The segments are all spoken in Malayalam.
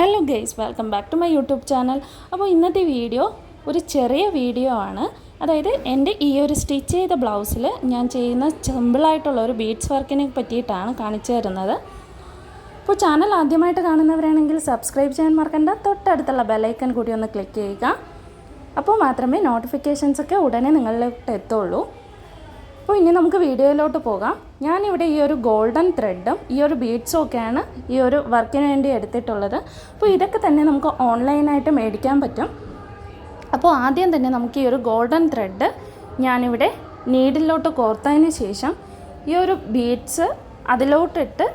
Hello guys welcome back to my YouTube channel അപ്പോൾ ഇന്നത്തെ വീഡിയോ ഒരു ചെറിയ വീഡിയോ ആണ്. അതായത് എന്റെ ഈ ഒരു സ്റ്റിച്ച് ചെയ്ത ബ്ലൗസിൽ ഞാൻ ചെയ്യുന്ന സിമ്പിളായിട്ടുള്ള ഒരു ബീഡ്സ് വർക്കിനെ പറ്റിയിട്ടാണ് കാണിച്ചു തരുന്നത്. അപ്പോൾ ചാനൽ ആദ്യമായിട്ട് കാണുന്നവരാണെങ്കിൽ സബ്സ്ക്രൈബ് ചെയ്യാൻ മറക്കണ്ട. തൊട്ടടുത്തുള്ള ബെലൈക്കൺ കൂടി ഒന്ന് ക്ലിക്ക് ചെയ്യുക. അപ്പോൾ മാത്രമേ നോട്ടിഫിക്കേഷൻസ് ഒക്കെ ഉടനെ നിങ്ങളിലോട്ട് എത്തുള്ളൂ. അപ്പോൾ ഇനി നമുക്ക് വീഡിയോയിലോട്ട് പോകാം. ഞാനിവിടെ ഈ ഒരു ഗോൾഡൻ ത്രെഡും ഈ ഒരു ബീഡ്സും ഒക്കെയാണ് ഈ ഒരു വർക്കിന് വേണ്ടി എടുത്തിട്ടുള്ളത്. അപ്പോൾ ഇതൊക്കെ തന്നെ നമുക്ക് ഓൺലൈനായിട്ട് മേടിക്കാൻ പറ്റും. അപ്പോൾ ആദ്യം തന്നെ നമുക്ക് ഈ ഒരു ഗോൾഡൻ ത്രെഡ് ഞാനിവിടെ നീഡിലോട്ട് കോർത്തതിന് ശേഷം ഈ ഒരു ബീഡ്സ് അതിലോട്ടിട്ട്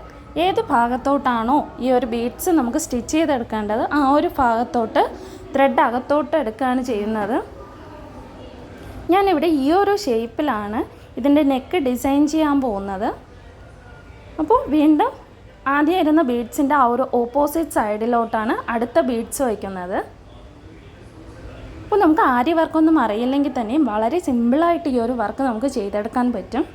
ഏത് ഭാഗത്തോട്ടാണോ ഈ ഒരു ബീഡ്സ് നമുക്ക് സ്റ്റിച്ച് ചെയ്തെടുക്കേണ്ടത് ആ ഒരു ഭാഗത്തോട്ട് ത്രെഡ് അകത്തോട്ട് എടുക്കുകയാണ് ചെയ്യുന്നത്. ഞാനിവിടെ ഈ ഒരു ഷേപ്പിലാണ് ഇതിന്റെ നെക്ക് ഡിസൈൻ ചെയ്യാൻ പോകുന്നത്. അപ്പോൾ വീണ്ടും ആദ്യം ഇരുന്ന ബീഡ്സിന്റെ ആ ഒരു ഓപ്പോസിറ്റ് സൈഡിലോട്ടാണ് അടുത്ത ബീഡ്സ് വയ്ക്കുന്നത്. അപ്പോൾ നമുക്ക് ആര്യ വർക്കൊന്നും അറിയില്ലെങ്കിൽ തന്നെയും വളരെ സിമ്പിളായിട്ട് ഈ ഒരു വർക്ക് നമുക്ക് ചെയ്തെടുക്കാൻ പറ്റും.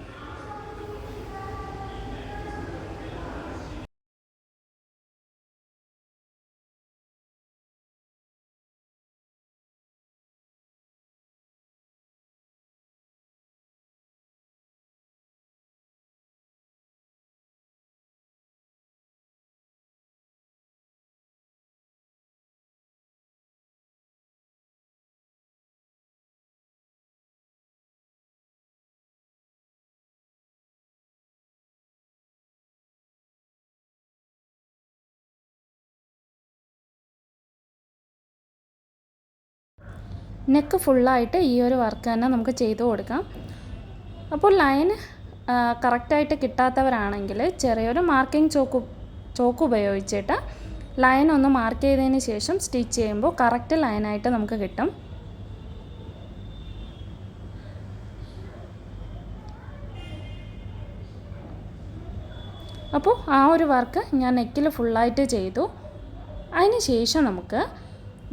നെക്ക് ഫുള്ളായിട്ട് ഈ ഒരു വർക്ക് തന്നെ നമുക്ക് ചെയ്തു കൊടുക്കാം. അപ്പോൾ ലൈൻ കറക്റ്റായിട്ട് കിട്ടാത്തവരാണെങ്കിൽ ചെറിയൊരു മാർക്കിംഗ് ചോക്ക് ചോക്ക് ഉപയോഗിച്ചിട്ട് ലൈൻ ഒന്ന് മാർക്ക് ചെയ്തതിന് ശേഷം സ്റ്റിച്ച് ചെയ്യുമ്പോൾ കറക്റ്റ് ലൈനായിട്ട് നമുക്ക് കിട്ടും. അപ്പോൾ ആ ഒരു വർക്ക് ഞാൻ നെക്കിൽ ഫുള്ളായിട്ട് ചെയ്തു. അതിന് ശേഷം നമുക്ക്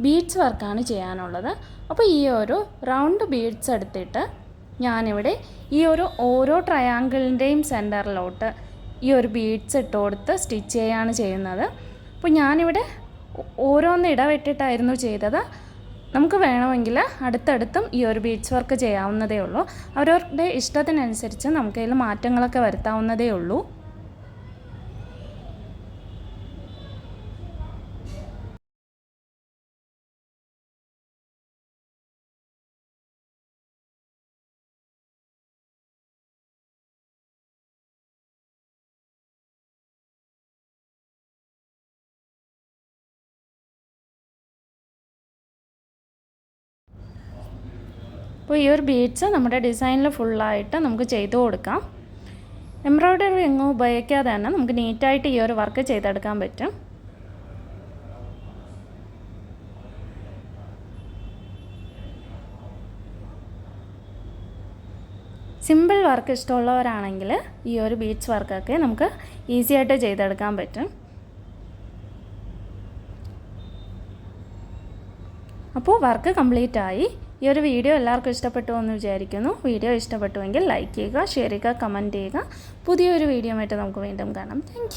ബീഡ്സ് വർക്കാണ് ചെയ്യാനുള്ളത്. അപ്പോൾ ഈ ഒരു റൗണ്ട് ബീഡ്സ് എടുത്തിട്ട് ഞാനിവിടെ ഈ ഒരു ഓരോ ട്രയാങ്കിളിന്റെയും സെന്ററിലോട്ട് ഈ ഒരു ബീഡ്സ് ഇട്ട് കൊടുത്ത് സ്റ്റിച്ച് ചെയ്യുകയാണ് ചെയ്യുന്നത്. അപ്പോൾ ഞാനിവിടെ ഓരോന്ന് ഇടവിട്ടിട്ടായിരുന്നു ചെയ്തത്. നമുക്ക് വേണമെങ്കിൽ അടുത്തടുത്തും ഈ ഒരു ബീഡ്സ് വർക്ക് ചെയ്യാവുന്നതേ ഉള്ളൂ. അവരവരുടെ ഇഷ്ടത്തിനനുസരിച്ച് നമുക്ക് അതിൽ മാറ്റങ്ങളൊക്കെ വരുത്താവുന്നതേ ഉള്ളൂ. അപ്പോൾ ഈ ഒരു ബീഡ്സ് നമ്മുടെ ഡിസൈനിൽ ഫുള്ളായിട്ട് നമുക്ക് ചെയ്തു കൊടുക്കാം. എംബ്രോയ്ഡറി എങ്ങും ഉപയോഗിക്കാതെ തന്നെ നമുക്ക് നീറ്റായിട്ട് ഈ ഒരു വർക്ക് ചെയ്തെടുക്കാൻ പറ്റും. സിമ്പിൾ വർക്ക് ഇഷ്ടമുള്ളവരാണെങ്കിൽ ഈ ഒരു ബീഡ്സ് വർക്കൊക്കെ നമുക്ക് ഈസി ആയിട്ട് ചെയ്തെടുക്കാൻ പറ്റും. അപ്പോൾ വർക്ക് കംപ്ലീറ്റ് ആയി. ഈ ഒരു വീഡിയോ എല്ലാവർക്കും ഇഷ്ടപ്പെട്ടു എന്ന് വിചാരിക്കുന്നു. വീഡിയോ ഇഷ്ടപ്പെട്ടുവെങ്കിൽ ലൈക്ക് ചെയ്യുക ഷെയർ ചെയ്യുക കമന്റ് ചെയ്യുക. പുതിയൊരു വീഡിയോ ആയിട്ട് നമുക്ക് വീണ്ടും കാണാം. താങ്ക്